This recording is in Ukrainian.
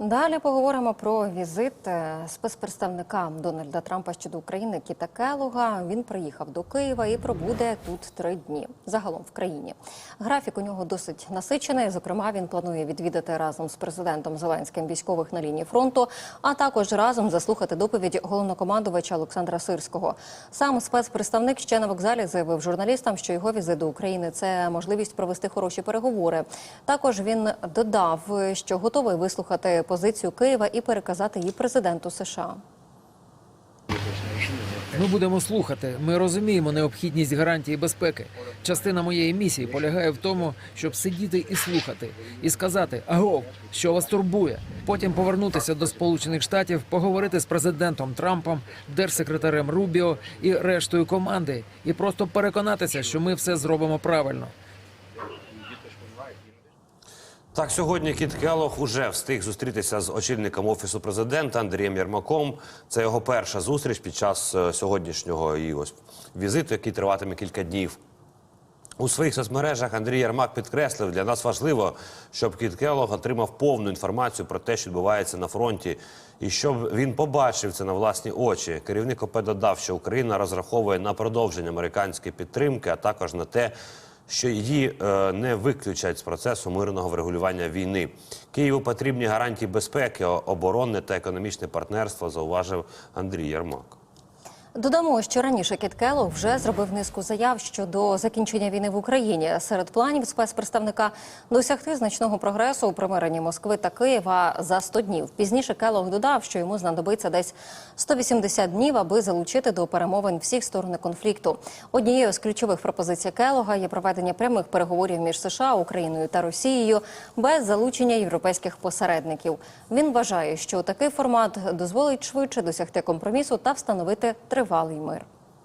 Далі поговоримо про візит е, спецпредставника Дональда Трампа щодо України Кіта Келуга. Він приїхав до Києва і пробуде тут три дні. Загалом в країні. Графік у нього досить насичений. Зокрема, він планує відвідати разом з президентом Зеленським військових на лінії фронту, а також разом заслухати доповідь головнокомандувача Олександра Сирського. Сам спецпредставник ще на вокзалі заявив журналістам, що його візит до України це можливість провести хороші переговори. Також він додав, що готовий вислухати позицію Києва і переказати її президенту США. Ми будемо слухати. Ми розуміємо необхідність гарантії безпеки. Частина моєї місії полягає в тому, щоб сидіти і слухати, і сказати Агов, що вас турбує. Потім повернутися до Сполучених Штатів, поговорити з президентом Трампом, держсекретарем Рубіо і рештою команди, і просто переконатися, що ми все зробимо правильно. Так, сьогодні Кіт Келох уже встиг зустрітися з очільником офісу президента Андрієм Єрмаком. Це його перша зустріч під час е, сьогоднішнього і ось візиту, який триватиме кілька днів. У своїх соцмережах Андрій Єрмак підкреслив, для нас важливо, щоб Кіт Келлог отримав повну інформацію про те, що відбувається на фронті, і щоб він побачив це на власні очі. Керівник ОП додав, що Україна розраховує на продовження американської підтримки, а також на те, що її е, не виключать з процесу мирного врегулювання війни. Києву потрібні гарантії безпеки, оборонне та економічне партнерство, зауважив Андрій Єрмак. Додамо, що раніше Кіт Келлог вже зробив низку заяв щодо закінчення війни в Україні. Серед планів спецпредставника досягти значного прогресу у примиренні Москви та Києва за 100 днів. Пізніше Келлог додав, що йому знадобиться десь 180 днів, аби залучити до перемовин всіх сторон конфлікту. Однією з ключових пропозицій Келлога є проведення прямих переговорів між США, Україною та Росією без залучення європейських посередників. Він вважає, що такий формат дозволить швидше досягти компромісу та встановити тривалий мир.